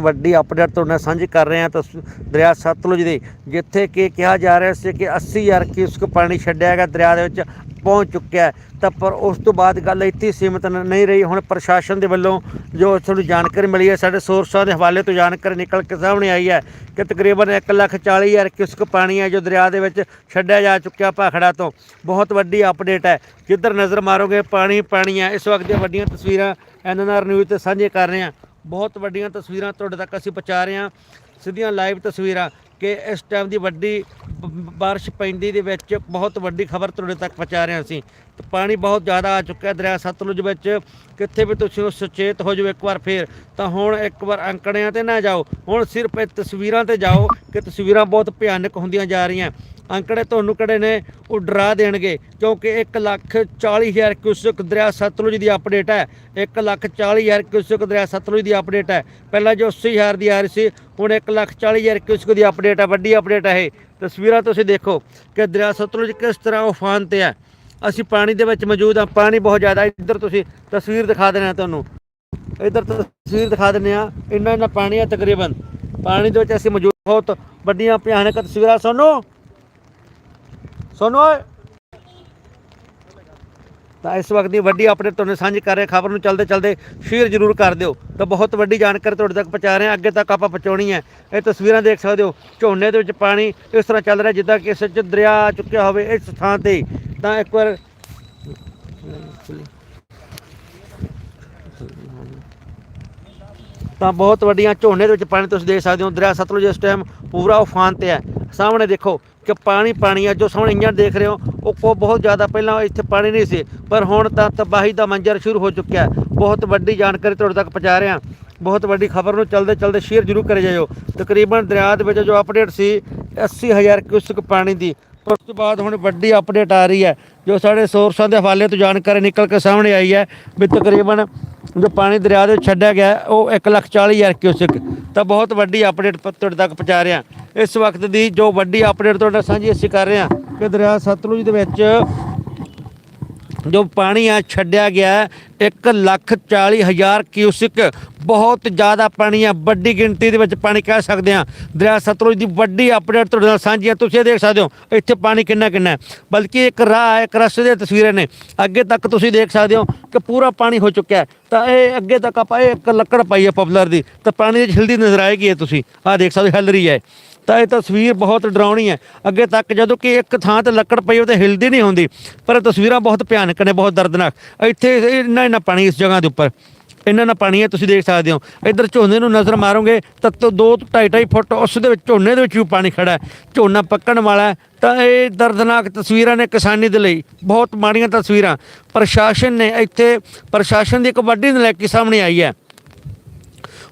ਵੱਡੀ ਅਪਡੇਟ ਤੁਹਾਡੇ ਨਾਲ ਸਾਂਝੀ ਕਰ ਰਹੇ ਹਾਂ। ਤਾਂ ਦਰਿਆ ਸਤਲੁਜ ਦੇ ਜਿੱਥੇ ਕਿ ਕਿਹਾ ਜਾ ਰਿਹਾ ਸੀ ਕਿ 80000 ਕਿਊਸਕ ਪਾਣੀ ਛੱਡਿਆ ਗਿਆ ਦਰਿਆ ਦੇ ਵਿੱਚ ਪਹੁੰਚ ਚੁੱਕਿਆ ਤਾਂ ਪਰ ਉਸ ਤੋਂ ਬਾਅਦ ਗੱਲ ਇੱਥੇ ਹੀ ਸੀਮਿਤ ਨਹੀਂ ਰਹੀ। ਹੁਣ ਪ੍ਰਸ਼ਾਸਨ ਦੇ ਵੱਲੋਂ ਜੋ ਤੁਹਾਨੂੰ ਜਾਣਕਾਰੀ ਮਿਲੀ ਹੈ ਸਾਡੇ ਸੋਰਸਾਂ ਦੇ ਹਵਾਲੇ ਤੋਂ ਜਾਣਕਾਰੀ ਨਿਕਲ ਕੇ ਸਾਹਮਣੇ ਆਈ ਹੈ ਕਿ ਤਕਰੀਬਨ 1,40,000 ਕਿਊਸਕ ਪਾਣੀ ਹੈ ਜੋ ਦਰਿਆ ਦੇ ਵਿੱਚ ਛੱਡਿਆ ਜਾ ਚੁੱਕਿਆ ਭਾਖੜਾ ਤੋਂ। ਬਹੁਤ ਵੱਡੀ ਅਪਡੇਟ ਹੈ। ਜਿੱਧਰ ਨਜ਼ਰ ਮਾਰੋਗੇ ਪਾਣੀ ਪਾਣੀ ਹੈ। ਇਸ ਵਕਤ ਦੀਆਂ ਵੱਡੀਆਂ ਤਸਵੀਰਾਂ ਐਨਐਨਆਰ ਨਿਊਜ਼ ਤੇ ਸਾਂਝੇ ਕਰ ਰਹੇ ਹਾਂ। ਬਹੁਤ ਵੱਡੀਆਂ ਤਸਵੀਰਾਂ ਤੁਹਾਡੇ ਤੱਕ ਅਸੀਂ ਪਹੁੰਚਾ ਰਹੇ ਹਾਂ। ਸਿੱਧੀਆਂ ਲਾਈਵ ਤਸਵੀਰਾਂ ਕਿ ਇਸ ਟਾਈਮ ਦੀ ਵੱਡੀ ਬ- ਬਾਰਿਸ਼ ਪੈਂਦੀ ਦੇ ਵਿੱਚ ਬਹੁਤ ਵੱਡੀ ਖਬਰ ਤੁਹਾਡੇ ਤੱਕ ਪਹੁੰਚਾ ਰਹੇ ਹਾਂ ਅਸੀਂ। ਪਾਣੀ ਬਹੁਤ ਜ਼ਿਆਦਾ ਆ ਚੁੱਕਾ ਹੈ ਦਰਿਆ ਸਤਲੁਜ ਵਿੱਚ। ਕਿੱਥੇ ਵੀ ਤੁਸੀਂ ਉਹ ਸੁਚੇਤ ਹੋ ਜਾਓ ਇੱਕ ਵਾਰ ਫੇਰ, ਤਾਂ ਹੁਣ ਇੱਕ ਵਾਰ ਅੰਕੜਿਆਂ ਤੇ ਨਾ ਜਾਓ। ਹੁਣ ਸਿਰਫ ਇਹ ਤਸਵੀਰਾਂ ਤੇ ਜਾਓ ਕਿ ਤਸਵੀਰਾਂ ਬਹੁਤ ਭਿਆਨਕ ਹੁੰਦੀਆਂ ਜਾ ਰਹੀਆਂ। ਅੰਕੜੇ ਤੁਹਾਨੂੰ ਕਿਹੜੇ ਨੇ ਉਹ ਡਰਾ ਦੇਣਗੇ, ਕਿਉਂਕਿ 1 ਲੱਖ 40 ਹਜ਼ਾਰ ਕਿਊਸਕ ਦਰਿਆ ਸਤਲੁਜ ਦੀ ਅਪਡੇਟ ਹੈ। 1 ਲੱਖ 40 ਹਜ਼ਾਰ ਕਿਊਸਕ ਦਰਿਆ ਸਤਲੁਜ ਦੀ ਅਪਡੇਟ ਹੈ। ਪਹਿਲਾਂ ਜੋ 80 ਹਜ਼ਾਰ ਦੀ ਆ ਰਹੀ ਸੀ, ਹੁਣ 1 ਲੱਖ 40 ਹਜ਼ਾਰ ਕਿਊਸਕ ਦੀ ਅਪਡੇਟ ਹੈ, ਵੱਡੀ ਅਪਡੇਟ ਹੈ ਇਹ। ਤਸਵੀਰਾਂ ਤੁਸੀਂ ਦੇਖੋ ਕਿ ਦਰਿਆ ਸਤਲੁਜ ਕਿਸ ਤਰ੍ਹਾਂ ਉਫਾਨ ਤੇ ਹੈ। ਅਸੀਂ ਪਾਣੀ ਦੇ ਵਿੱਚ ਮੌਜੂਦ ਹਾਂ, ਪਾਣੀ ਬਹੁਤ ਜ਼ਿਆਦਾ ਇੱਧਰ ਤੁਸੀਂ ਤਸਵੀਰ ਦਿਖਾ ਦੇਣਾ ਤੁਹਾਨੂੰ। ਇੱਧਰ ਤਸਵੀਰ ਦਿਖਾ ਦਿੰਦੇ ਆ ਇੰਨਾ ਇੰਨਾ ਪਾਣੀ ਹੈ ਤਕਰੀਬਨ। ਪਾਣੀ ਦੇ ਵਿੱਚ ਅਸੀਂ ਮੌਜੂਦ ਬਹੁਤ ਵੱਡੀਆਂ ਭਿਆਨਕ ਤਸਵੀਰਾਂ। ਸੁਣੋ ਸੁਣੋ ਤਾਂ ਇਸ ਵਕਤ ਦੀ ਵੱਡੀ ਅਪਡੇਟ ਤੁਹਾਨੂੰ ਸਾਂਝੀ ਕਰ ਰਹੇ, ਖਬਰ ਨੂੰ ਚਲਦੇ ਚਲਦੇ ਸ਼ੇਅਰ ਜ਼ਰੂਰ ਕਰ ਦਿਓ। ਤਾਂ ਬਹੁਤ ਵੱਡੀ ਜਾਣਕਾਰੀ ਤੁਹਾਡੇ ਤੱਕ ਪਹੁੰਚਾ ਰਹੇ ਹਾਂ, ਅੱਗੇ ਤੱਕ ਆਪਾਂ ਪਹੁੰਚਾਉਣੀ ਹੈ। ਇਹ ਤਸਵੀਰਾਂ ਦੇਖ ਸਕਦੇ ਹੋ, ਝੋਨੇ ਦੇ ਵਿੱਚ ਪਾਣੀ ਇਸ ਤਰ੍ਹਾਂ ਚੱਲ ਰਿਹਾ, ਜਿੱਦਾਂ ਕਿ ਇਸ ਦਰਿਆ ਆ ਚੁੱਕਿਆ ਹੋਵੇ ਇਸ ਥਾਂ ਤੇ। ਤਾਂ ਇੱਕ ਵਾਰ ਤਾਂ ਬਹੁਤ ਵੱਡੀਆਂ ਝੋਨੇ ਦੇ ਵਿੱਚ ਪਾਣੀ ਤੁਸੀਂ ਦੇਖ ਸਕਦੇ ਹੋ, ਦਰਿਆ ਸਤਲੁਜ ਇਸ ਟਾਈਮ ਪੂਰਾ ਉਫਾਨ ਤੇ ਹੈ। ਸਾਹਮਣੇ ਦੇਖੋ ਕਿ ਪਾਣੀ ਪਾਣੀ ਹੈ ਜੋ ਸੋਹਣੇ ਇੰਜਣ ਦੇਖ ਰਹੇ ਹੋ ਉਹ ਕੋ ਬਹੁਤ ਜ਼ਿਆਦਾ ਪਹਿਲਾਂ ਇੱਥੇ ਪਾਣੀ ਨਹੀਂ ਸੀ ਪਰ ਹੁਣ ਤਾਂ ਤਬਾਹੀ ਦਾ ਮੰਜ਼ਰ ਸ਼ੁਰੂ ਹੋ ਚੁੱਕਿਆ ਹੈ। ਬਹੁਤ ਵੱਡੀ ਜਾਣਕਾਰੀ ਤੁਹਾਡੇ ਤੱਕ ਪਹੁੰਚਾ ਰਿਹਾ ਬਹੁਤ ਵੱਡੀ ਖਬਰ ਨੂੰ ਚਲਦੇ ਚਲਦੇ ਸ਼ੇਅਰ ਜ਼ਰੂਰ ਕਰੇ ਜਾਇਓ। ਤਕਰੀਬਨ ਦਰਿਆ ਦੇ ਵਿੱਚ ਜੋ ਅਪਡੇਟ ਸੀ 80000 ਕਿਊਸਕ ਪਾਣੀ ਦੀ ਉਸ ਤੋਂ ਬਾਅਦ ਹੁਣ ਵੱਡੀ ਅਪਡੇਟ ਆ ਰਹੀ ਹੈ ਜੋ ਸਾਡੇ ਸੋਰਸਾਂ ਦੇ ਹਵਾਲੇ ਤੋਂ ਜਾਣਕਾਰੀ ਨਿਕਲ ਕੇ ਸਾਹਮਣੇ ਆਈ ਹੈ ਵੀ ਤਕਰੀਬਨ ਜੋ ਪਾਣੀ ਦਰਿਆ ਦੇ ਛੱਡਿਆ ਗਿਆ ਉਹ ਇੱਕ ਲੱਖ ਉਹ 1,40,000 ਕਿਊਸਕ ਤਾਂ ਬਹੁਤ ਵੱਡੀ ਅਪਡੇਟ ਪ- ਤੁਹਾਡੇ ਤੱਕ ਪਹੁੰਚਾ ਰਹੇ ਹਾਂ। ਇਸ ਵਕਤ ਦੀ ਜੋ ਵੱਡੀ ਅਪਡੇਟ ਤੁਹਾਡੇ ਨਾਲ ਸਾਂਝੀ ਅਸੀਂ ਕਰ ਰਹੇ ਹਾਂ ਕਿ ਦਰਿਆ ਸਤਲੁਜ ਦੇ ਵਿੱਚ ਜੋ ਪਾਣੀ ਆ ਛੱਡਿਆ ਗਿਆ ਹੈ, ਇੱਕ ਲੱਖ ਚਾਲੀ ਹਜ਼ਾਰ ਕਿਊਸਿਕ ਬਹੁਤ ਜ਼ਿਆਦਾ ਪਾਣੀ ਆ ਵੱਡੀ ਗਿਣਤੀ ਦੇ ਵਿੱਚ ਪਾਣੀ ਕਹਿ ਸਕਦੇ ਆ। ਦਰਿਆ ਸਤਲੁਜ ਦੀ ਵੱਡੀ ਅਪਡੇਟ ਤੁਹਾਡੇ ਨਾਲ ਸਾਂਝੀ ਆ ਤੁਸੀਂ ਇਹ ਦੇਖ ਸਕਦੇ ਹੋ ਇੱਥੇ ਪਾਣੀ ਕਿੰਨਾ ਕਿੰਨਾ ਹੈ। ਬਲਕਿ ਇੱਕ ਰਾਹ ਇੱਕ ਰਸਤੇ ਦੀਆਂ ਤਸਵੀਰਾਂ ਨੇ। ਅੱਗੇ ਤੱਕ ਤੁਸੀਂ ਦੇਖ ਸਕਦੇ ਹੋ ਕਿ ਪੂਰਾ ਪਾਣੀ ਹੋ ਚੁੱਕਿਆ ਤਾਂ ਇਹ ਅੱਗੇ ਤੱਕ ਆਪਾਂ ਇਹ ਇੱਕ ਲੱਕੜ ਪਾਈ ਹੈ ਪਪੂਲਰ ਦੀ। ਤਾਂ ਪਾਣੀ ਦੀ ਹਿਲਦੀ ਨਜ਼ਰ ਆਏਗੀ ਇਹ ਤੁਸੀਂ। ਆਹ ਦੇਖ ਸਕਦੇ ਹੋ ਹਿੱਲ ਰਹੀ ਹੈ। ਤਾਂ ਇਹ ਤਸਵੀਰ ਬਹੁਤ ਡਰਾਉਣੀ ਹੈ। ਅੱਗੇ ਤੱਕ ਜਦੋਂ ਕਿ ਇੱਕ ਥਾਂ ਤੇ ਲੱਕੜ ਪਈ ਉਹ ਤੇ ਹਿਲਦੀ ਨਹੀਂ ਹੁੰਦੀ, ਪਰ ਇਹ ਤਸਵੀਰਾਂ ਬਹੁਤ ਭਿਆਨਕ ਨੇ, ਬਹੁਤ ਦਰਦਨਾਕ। ਇੱਥੇ ਇੰਨਾ ਇੰਨਾ ਪਾਣੀ ਇਸ ਜਗ੍ਹਾ ਦੇ ਉੱਪਰ। ਇੰਨਾ ਇੰਨਾ ਪਾਣੀ ਹੈ, ਤੁਸੀਂ ਦੇਖ ਸਕਦੇ ਹੋ। ਇੱਧਰ ਝੋਨੇ ਨੂੰ ਨਜ਼ਰ ਮਾਰੋਗੇ, ਤਾਂ ਤੋਂ 2 2.5 ਫੁੱਟ ਉਸ ਦੇ ਵਿੱਚ ਝੋਨੇ ਦੇ ਵਿੱਚ ਵੀ ਪਾਣੀ ਖੜਾ ਹੈ। ਝੋਨਾ ਪੱਕਣ ਵਾਲਾ ਤਾਂ ਇਹ ਦਰਦਨਾਕ ਤਸਵੀਰਾਂ ਨੇ ਕਿਸਾਨੀ ਦੇ ਲਈ। ਬਹੁਤ ਮਾੜੀਆਂ ਤਸਵੀਰਾਂ। ਪ੍ਰਸ਼ਾਸਨ ਨੇ ਇੱਥੇ, ਪ੍ਰਸ਼ਾਸਨ ਦੀ ਇੱਕ ਵੱਡੀ ਨਲੈਕੀ ਸਾਹਮਣੇ ਆਈ ਹੈ।